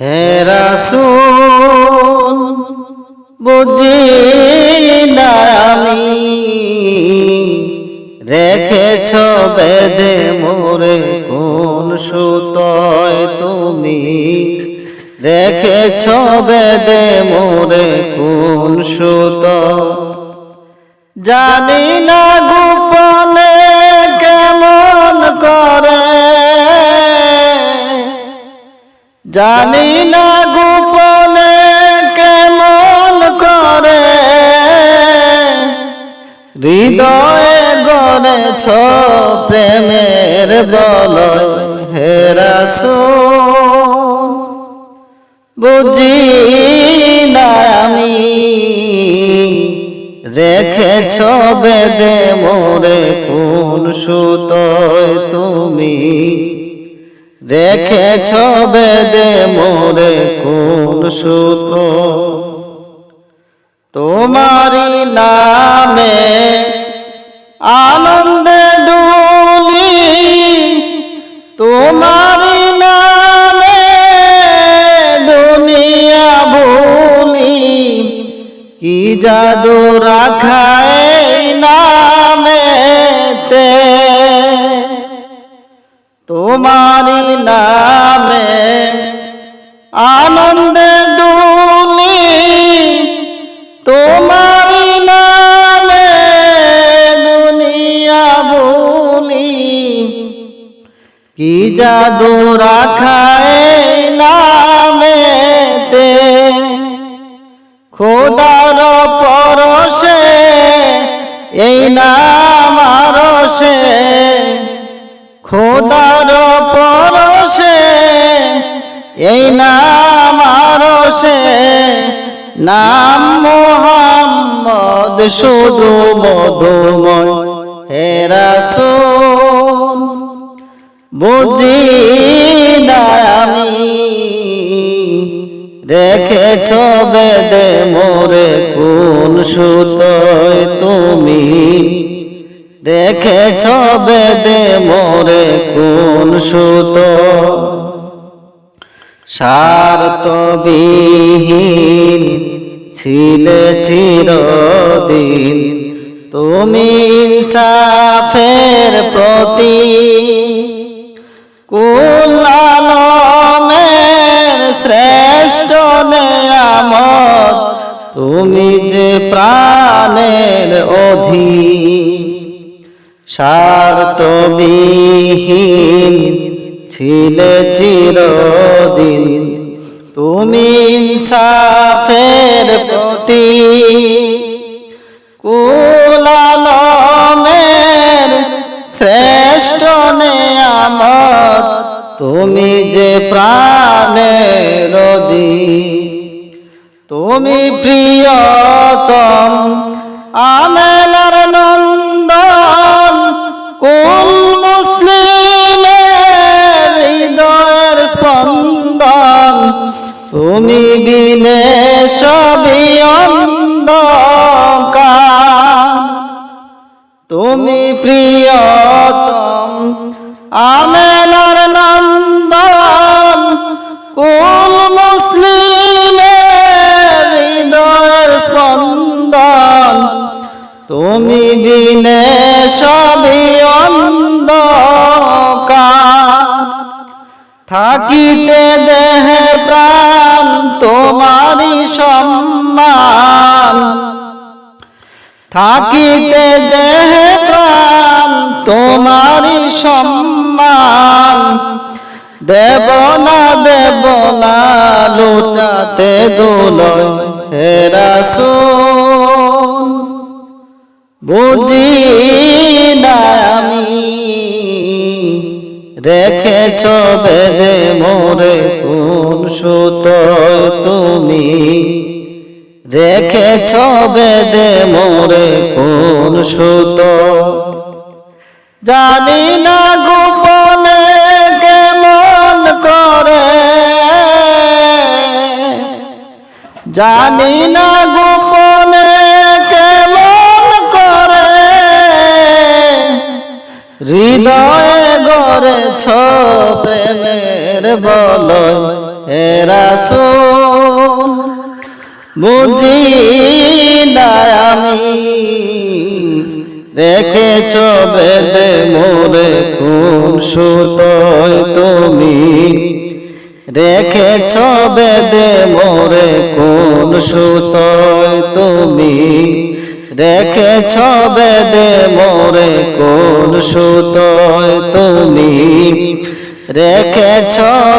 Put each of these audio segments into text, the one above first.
হে রাসূল বুঝি না আমি, রেখেছ বেদে মোরে কোন সুতয় তুমি? রেখেছ বেদে মোরে কোন সুত? জানি না জানি না গোপনে কেমন করে। হৃদয়ে গড়েছ প্রেমের বলয় হেরাসো বুঝি না আমি রেখেছ বেদে মোরে কোন সুতোয় তুমি। রেখেছ বেদে মোরে কোন সুত তোমারি নামে আনন্দে দুলি তোমারি নামে দুনিয়া ভুলি। কি জাদু রাখায় নামেতে তোমারি নামে আনন্দে দুলি তোমারি নামে দুনিয়া বলি কি জাদু রাখায় শুধু মধুময় হেরাসুন বুঝি না আমি রেখেছ বেদে মোরে কোন সুতোয় তুমি রেখেছ বেদে মোরে কোন সুত স্বার্থ বিহীন ছিলে চিরদিন। তুমি ইনসাফের প্রতি কুলালমের শ্রেষ্ঠ নেয়ামত। তুমি যে প্রাণের অধীন, স্বার্থবিহীন ছিলে চিরদিন। তুমি ইনসাফের প্রতি কুলালমের শ্রেষ্ঠ নেয়ামত, তুমি যে প্রাণের অধীন। তুমি প্রিয়তম আমেলার নন্দন, কুল মুসলিমের হৃদয়ের স্পন্দন। তুমি বিনে সবই অন্ধকার। তুমি প্রিয়তম আমেলার নন্দন কুল দুলয় হেরাসুন বুঝি না আমি রেখেছ বেদে মোরে কোন সুত তুমি? রেখেছ বেদে মোরে কোন সুত? জানি না জানি না গোপনে কেমন করে। হৃদয়ে গড়েছ প্রেমের বল রাসূল, বুঝি না আমি রেখেছ বেদে মোরে কোন সুতোয় তুমি। রেখেছ বেদে মোরে কোন সুতোয় তুমি? রেখেছ বেদে মোরে কোন সুতোয় তুমি? রেখেছ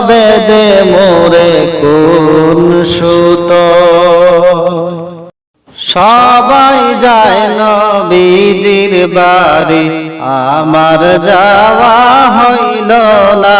বেদে মোরে কোন সুতোয়? সবাই যায় নবীজির বাড়ি, আমার যাওয়া হইল না।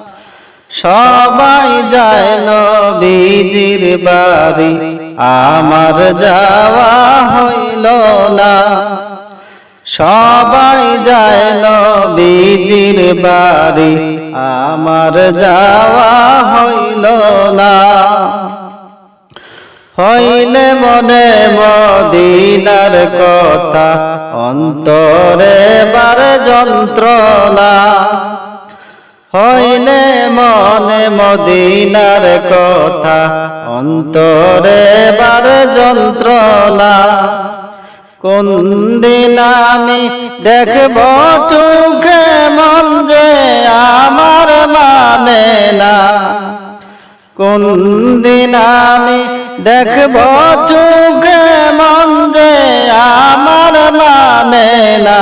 সবাই যায় নবীজির বাড়ি। আমার যাওয়া হইল না। সবাই যায় নবীজির বাড়ি। আমার যাওয়া হইল না। হইলে মনে মদিনার কথা, অন্তরে বার যন্ত্রণা। হইলে মনে মদিনার কথা, অন্তরে বার যন্ত্রণা। কোন দিন আমি দেখব চোখে মন যে আমার মানে না। কোন দিন আমি দেখব চোখে মন যে আমার মানে না।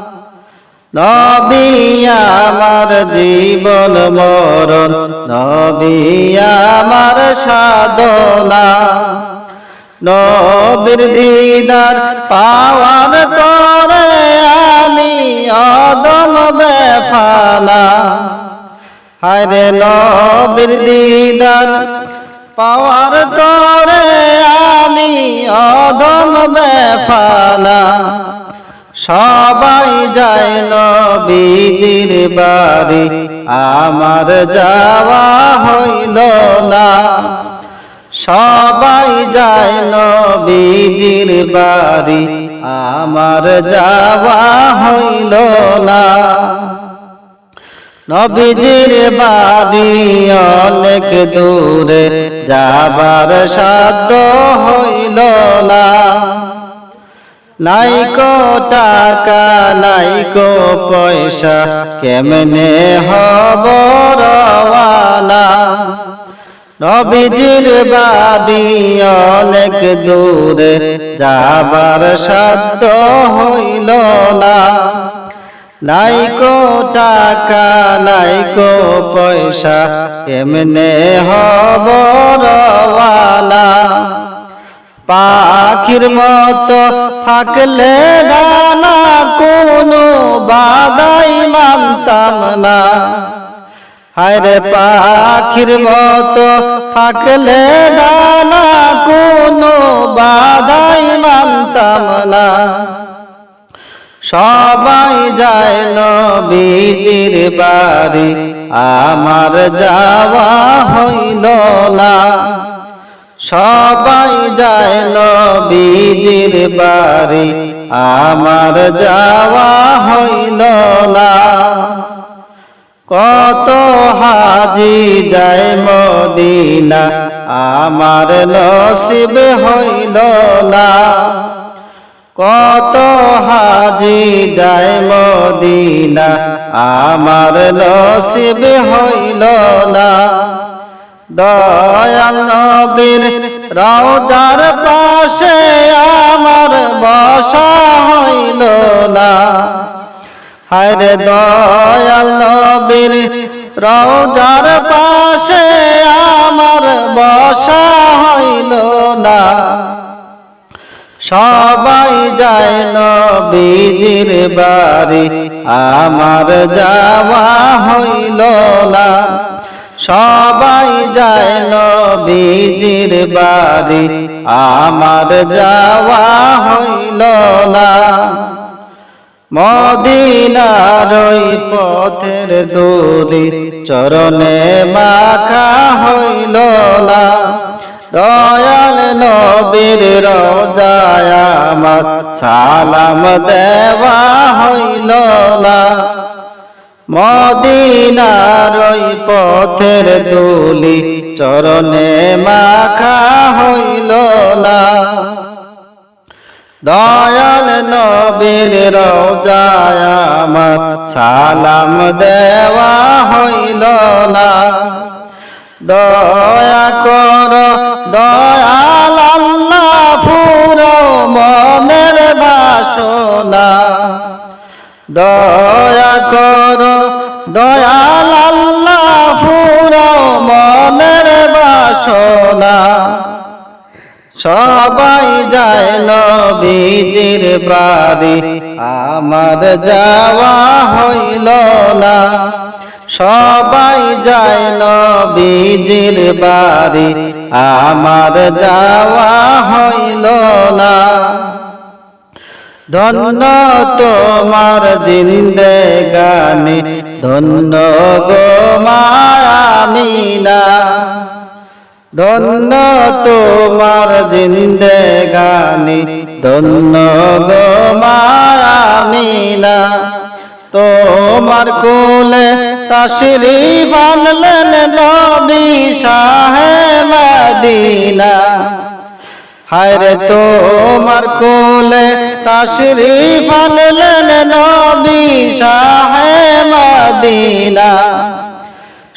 নবী আমার জীবন মরণ, নবী আমার সাধনা। নবীর দিদার পাওয়ার তরে আমি অদম বেফানা। হায়রে নবীর দিদার পাওয়ার তরে আমি অদম বেফানা। সবাই যায় নবীজির বাড়ি, আমার যাওয়া হইল না। সবাই যায় নবীজির বাড়ি, আমার যাওয়া হইল না। নবীজির বাড়ি অনেক দূরে, যাবার সাধ্য হইল না। নাইকো টাকা, নাইকো পয়সা, কেমনে হব রওয়ানা? নবীজির বাড়ি অনেক দূরে যাবার সাধ্য হইল না। নাইকো টাকা, নাইকো পয়সা, কেমনে হব রওয়ানা? পাখির মতো থাকলে ডানা কোনো বাদাই মানতাম না। হায়রে পাখির মতো থাকলে ডানা কোনো বাদাই মানতাম না। সবাই যায় নবীজির বাড়ি, আমার যাওয়া হইল না। সবাই যায় নবীজির বাড়ি, আমার যাওয়া হইল না। কত হাজি যায় মদিনা, আমার নসিব হইল না। কত হাজি যায় মদিনা, আমার নসিব হইল না। দয়াল নবীর রওজার পাশে আমার বসা হইল না। হায়রে দয়াল নবীর রওজার পাশে আমার বসা হইল না। সবাই যায় নবীজির বাড়ি, আমার যাওয়া হইল না। সবাই যায় নবীজির বাড়ি, আমার যাওয়া হইল না। মদিনার ওই পথের দূরি চরণে মাখা হইল না। দয়াল নবীর রোজায় আমার সালাম দেওয়া হইল না। মদিনার ওই পথের দুলি চরণে মাখা হইল না। দয়াল নবীর রোজায় আমার সালাম দেওয়া হইল না। দয়া কর, দয়াল আল্লাহ, ফুরো মনের বাসনা। দয়া যায় নবীজির বাড়ি। আমার যাওয়া হইল না। সবাই যায় নবীজির বাড়ি। আমার যাওয়া হইল না। ধন্য তোমার জিন্দে গানে ধন্য গো মায়ামিনা ধন্য তোমার জিন্দে গানে ধন্য গো মায়ামিনা। তোমার কোলে তশরিফ আনলেন নবী শাহে মদিনা। হায়রে তোমার কোলে তশরিফ আনলেন নবী শাহে মদিনা।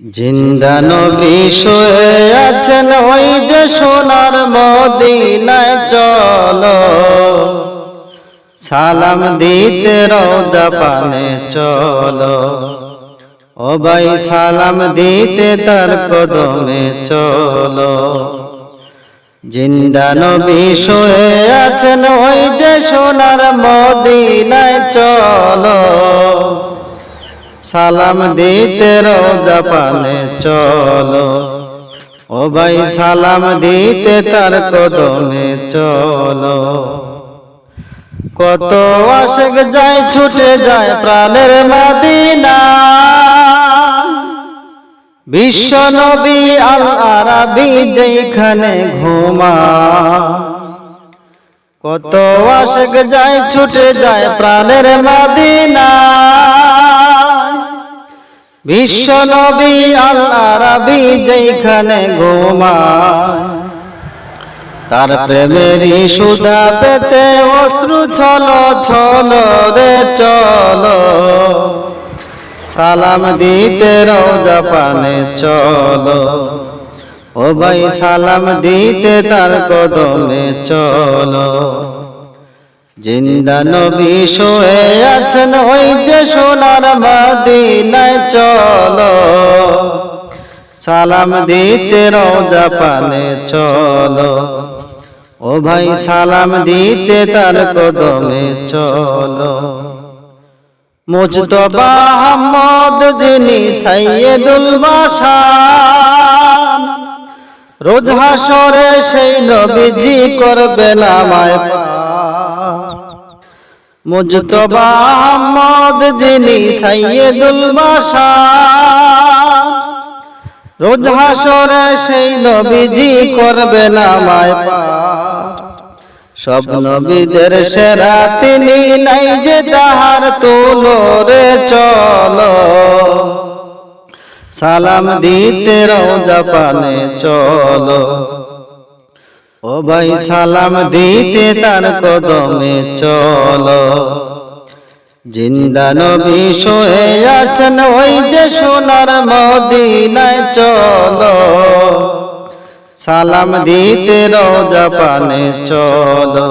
জিন্দা নবী শুয়ে আছেন, ওই যে সোনার মদিনায়, চলো। সালাম দিতে রোজা পানে চলো। ও ভাই, সালাম দিতে তার কদমে চলো। জিন্দা নবী শুয়ে আছেন, ওই যে সোনার মদিনায়, চলো। সালাম দিতে রোজা পানে চলো। ও ভাই সালাম দিতে তার কদমে চলো। কত আশেক যায় ছুটে যায় প্রাণের মাদিনা। বিশ্ব নবী আল আরাবি যেখানে ঘুমা। কত আশেক যায় ছুটে যায় প্রাণের মাদিনা। বিশ্ব নবী আল আরাবি যেখানে ঘুমায়, তার প্রেমেরই সুদা পেতে অশ্রু ছলো ছলো রে চলো। সালাম দিতে রোজা পানে চলো। ও ভাই, সালাম দিতে তার কদমে চলো। জিন্দা নবী শুয়ে আছেন ওই যে সোনার মদিনায় চলো। সালাম দিতে রোজা পানে চলো। ও ভাই সালাম দিতে তার কদমে চলো। মুজতবা আহমদ যিনি সাইয়েদুল বাসার রোজ হাসরে সেই নবীজি করবেন আমায় মুজতবা আহমদ যিনি সাইয়েদুল বাসার রোজ হাসরে সেই নবীজি করবেন আমায় সব নবীদের সেরা তিনি নাই যে তাহার তুলো রে চলো। সালাম দিতে রোজা পানে চলো। ও ভাই সালাম দিতে তার কদমে চলো। জিন্দা নবী শোয়ে আছেন ওই যে সোনার মদিনায় চলো। সালাম দিতে রোজা পানে চলো।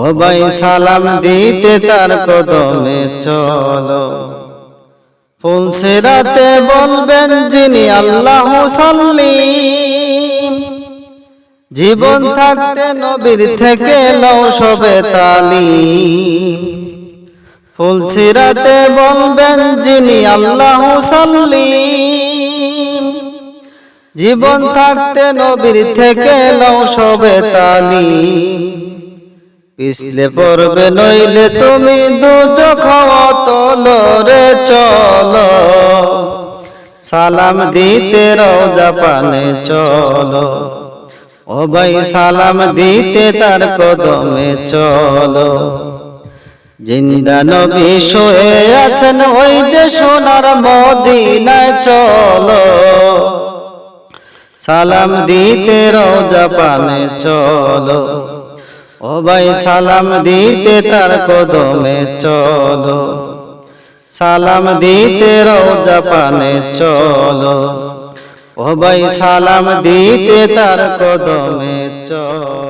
ও ভাই সালাম দিতে তার কদমে চলো। ফুলসে রাতে বলবেন যিনি আল্লাহ সাল্লিম জীবন থাকতে নবীর থেকে লও সবে তালিম। ফুলসিরাতে বলবেন যিনি আল্লাহ সাল্লিম। জীবন থাকতে নবীর থেকে লও সবে তালিম। পিছলে পড়বে নইলে তুমি দুচোখ তলরে চল। সালাম দিতে রোজা জাপানে চলো। ও ভাই সালাম দিতে তার কদমে চলো। জিন্দা নবী শুয়ে আছেন ওই যে সোনার মদিনায় চলো। সালাম দিতে রোজা পানে চলো। ও ভাই সালাম দিতে তার কদমে চলো। সালাম দিতে রোজা পানে চলো। ও ভাই সালাম দিতে তার কদমে চলো।